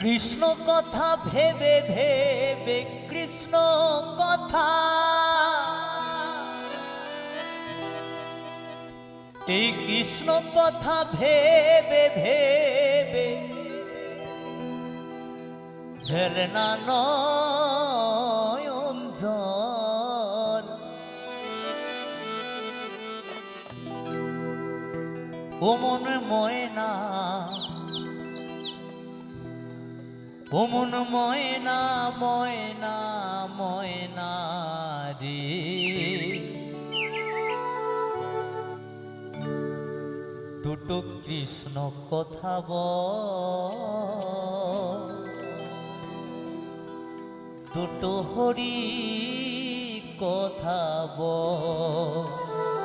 কৃষ্ণ কথা ভেবে ভেবে কৃষ্ণ কথা এই কৃষ্ণ কথা ভেবে ভেবে ভেলে না নয়ন। ও মন ময়না ও মন ময়না ময়না ময়না দুটো কৃষ্ণ কথা বল। দুটো হরি কথা বল।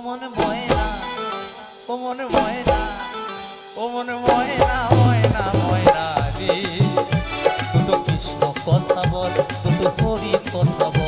মন ময়না, ও মন ময়না, ও মন ময়না ময়না ময়না রে। দুটো কৃষ্ণ কথা বল, দুটো হরি কথা বল।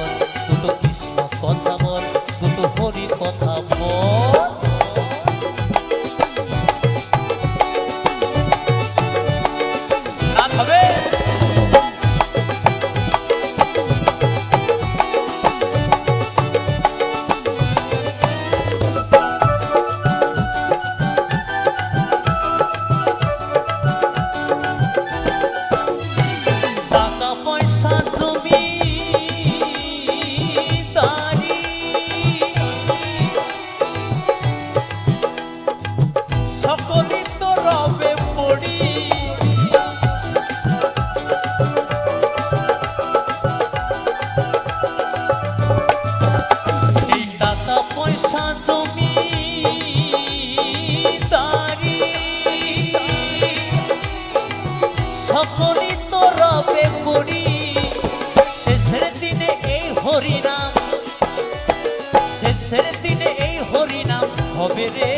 হবে রে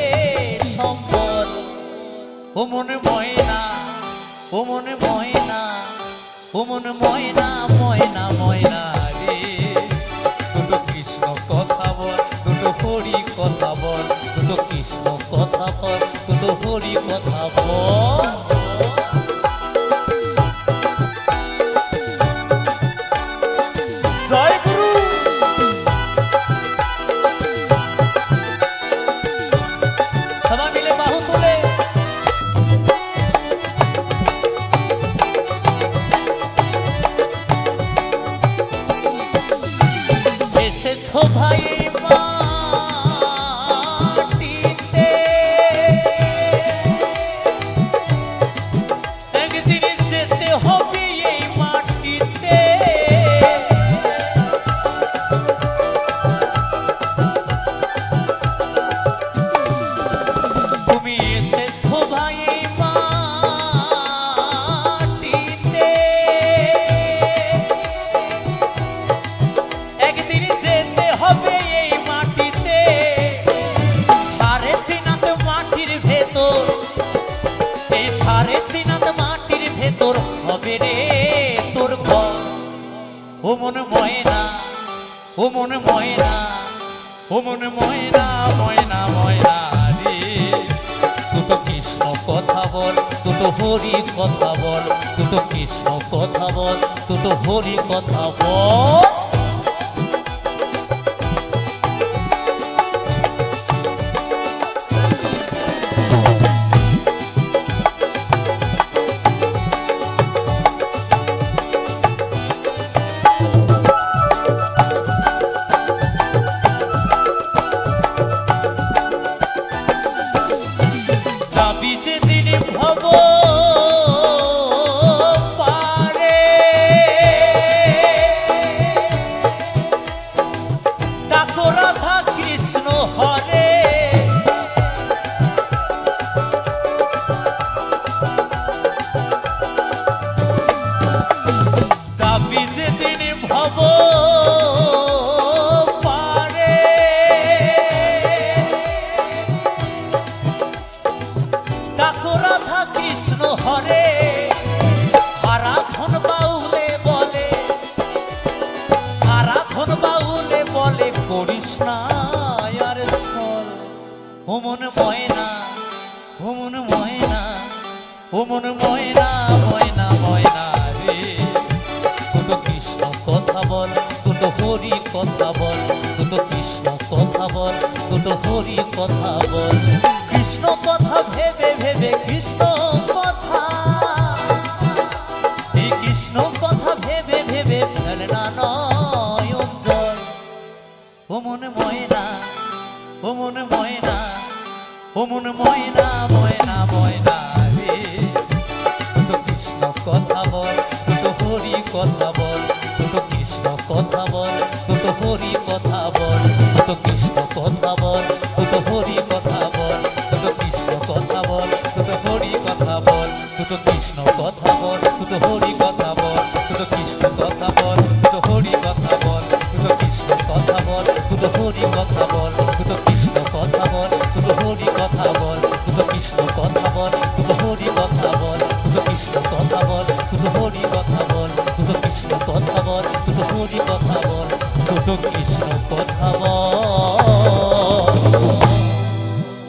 সম্বল ও মনে ময়না ও ময়না ও ময়না ময়না ময়না। মন ময়না, ও মন ময়না ময়না ময়না রে। দুটো কৃষ্ণ কথা বল, দুটো হরি কথা বল, দুটো কৃষ্ণ কথা বল, দুটো হরি কথা বল। আরাধন বাউলে বলে, আরাধন বাউলে বলে, করিস না আর ময়না হুমন ময়না হুমন ময়না ময়না ময়না রে। দুটো কৃষ্ণ কথা বল দুটো কথা বল দুটো কৃষ্ণ কথা বল দুটো কথা বল। কৃষ্ণ কথা ভেবে ভেবে কৃষ্ণ মন ময়না ও মন ময়না ও মন ময়না ময়না ময়না রে দুটো কৃষ্ণ কথা বল দুটো হরি কথা বল দুটো কৃষ্ণ কথা বল দুটো হরি কথা বল দুটো কৃষ্ণ কথা বল দুটো হরি কথা বল দুটো কৃষ্ণ কথা বল দুটো হরি কথা বল দুটো কৃষ্ণ কথা বল দুটো হরি কথা বল দুটো কৃষ্ণ কথা হরি কথা বল কৃষ্ণ